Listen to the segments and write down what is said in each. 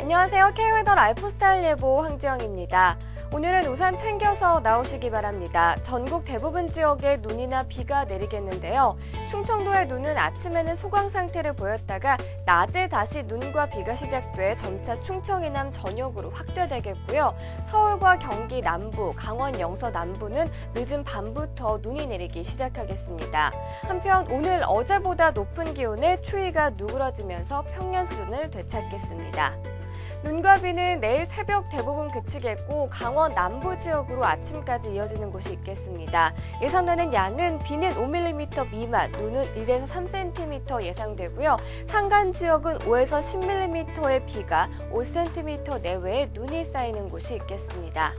안녕하세요. K웨더 라이프스타일 예보 황지영입니다. 오늘은 우산 챙겨서 나오시기 바랍니다. 전국 대부분 지역에 눈이나 비가 내리겠는데요. 충청도의 눈은 아침에는 소강 상태를 보였다가 낮에 다시 눈과 비가 시작돼 점차 충청 이남 전역으로 확대되겠고요. 서울과 경기 남부, 강원 영서 남부는 늦은 밤부터 눈이 내리기 시작하겠습니다. 한편 오늘 어제보다 높은 기온에 추위가 누그러지면서 평년 수준을 되찾겠습니다. 눈과 비는 내일 새벽 대부분 그치겠고 강원 남부 지역으로 아침까지 이어지는 곳이 있겠습니다. 예상되는 양은 비는 5mm 미만, 눈은 1에서 3cm 예상되고요. 산간 지역은 5에서 10mm의 비가 5cm 내외의 눈이 쌓이는 곳이 있겠습니다.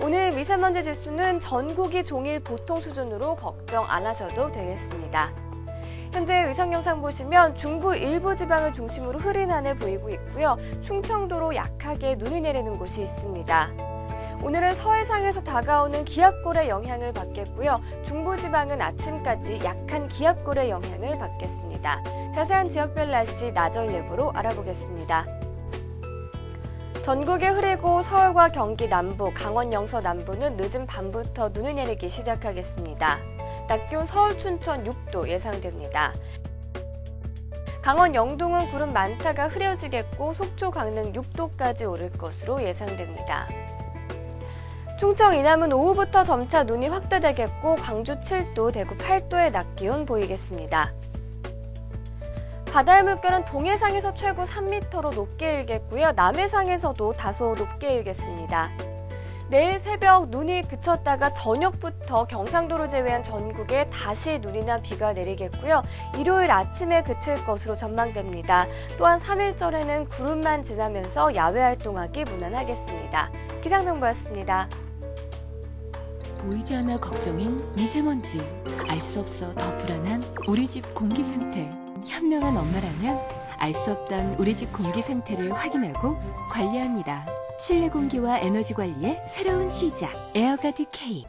오늘 미세먼지 지수는 전국이 종일 보통 수준으로 걱정 안 하셔도 되겠습니다. 현재 의상 영상 보시면 중부 일부 지방을 중심으로 흐린 하늘 보이고 있고요. 충청도로 약하게 눈이 내리는 곳이 있습니다. 오늘은 서해상에서 다가오는 기압골의 영향을 받겠고요. 중부 지방은 아침까지 약한 기압골의 영향을 받겠습니다. 자세한 지역별 날씨 나절 예보로 알아보겠습니다. 전국에 흐리고 서울과 경기 남부, 강원 영서 남부는 늦은 밤부터 눈이 내리기 시작하겠습니다. 낮 기온 서울 춘천 6도 예상됩니다. 강원 영동은 구름 많다가 흐려지겠고 속초 강릉 6도까지 오를 것으로 예상됩니다. 충청 이남은 오후부터 점차 눈이 확대되겠고 광주 7도, 대구 8도의 낮 기온 보이겠습니다. 바다의 물결은 동해상에서 최고 3m로 높게 일겠고요. 남해상에서도 다소 높게 일겠습니다. 내일 새벽 눈이 그쳤다가 저녁부터 경상도를 제외한 전국에 다시 눈이나 비가 내리겠고요. 일요일 아침에 그칠 것으로 전망됩니다. 또한 3일절에는 구름만 지나면서 야외 활동하기 무난하겠습니다. 기상정보였습니다. 보이지 않아 걱정인 미세먼지. 알 수 없어 더 불안한 우리 집 공기 상태. 현명한 엄마라면 알 수 없던 우리 집 공기 상태를 확인하고 관리합니다. 실내 공기와 에너지 관리의 새로운 시작. 에어가드 K.